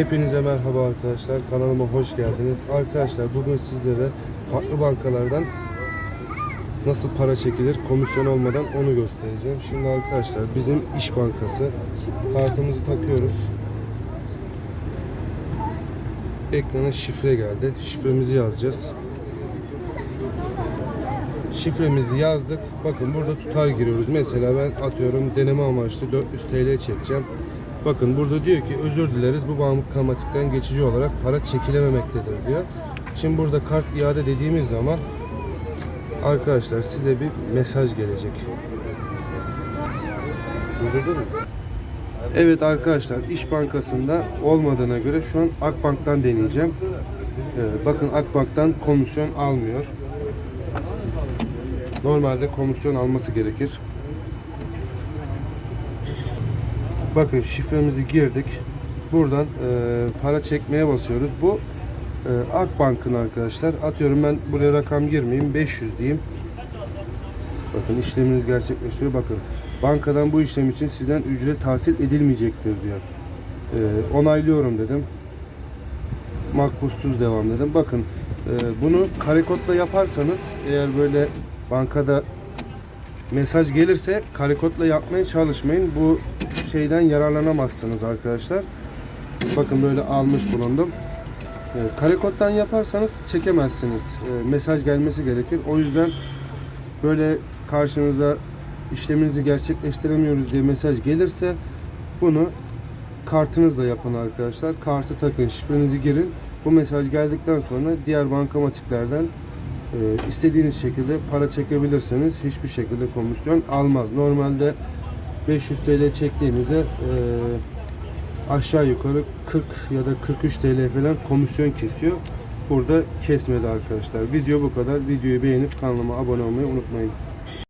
Hepinize merhaba arkadaşlar. Kanalıma hoş geldiniz. Arkadaşlar bugün sizlere farklı bankalardan nasıl para çekilir komisyon olmadan onu göstereceğim. Şimdi arkadaşlar bizim İş Bankası kartımızı takıyoruz. Ekrana şifre geldi. Şifremizi yazacağız. Şifremizi yazdık. Bakın burada tutar giriyoruz. Mesela ben atıyorum deneme amaçlı 400 TL çekeceğim. Bakın burada diyor ki özür dileriz bu bankamatikten geçici olarak para çekilememektedir diyor. Şimdi burada kart iade dediğimiz zaman arkadaşlar size bir mesaj gelecek. Evet arkadaşlar İş Bankası'nda olmadığına göre şu an Akbank'tan deneyeceğim. Ee, bakın Akbank'tan komisyon almıyor. Normalde komisyon alması gerekir. Bakın şifremizi girdik. Buradan e, para çekmeye basıyoruz. Bu e, Akbank'ın arkadaşlar. Atıyorum ben buraya rakam girmeyeyim. 500 diyeyim. Bakın işleminiz gerçekleşiyor. Bakın bankadan bu işlem için sizden ücret tahsil edilmeyecektir diyor. E, onaylıyorum dedim. Makbuzsuz devam dedim. Bakın e, bunu karekodla yaparsanız eğer böyle bankada mesaj gelirse karekodla yapmaya çalışmayın. Bu şeyden yararlanamazsınız arkadaşlar. Bakın böyle almış bulundum. E, karekoddan yaparsanız çekemezsiniz. E, mesaj gelmesi gerekir. O yüzden böyle karşınıza işleminizi gerçekleştiremiyoruz diye mesaj gelirse bunu kartınızla yapın arkadaşlar. Kartı takın, şifrenizi girin. Bu mesaj geldikten sonra diğer bankamatiklerden e, istediğiniz şekilde para çekebilirsiniz. Hiçbir şekilde komisyon almaz. Normalde 500 TL çektiğinizde e, aşağı yukarı 40 ya da 43 TL falan komisyon kesiyor. Burada kesmedi arkadaşlar. Video bu kadar. Videoyu beğenip kanalıma abone olmayı unutmayın.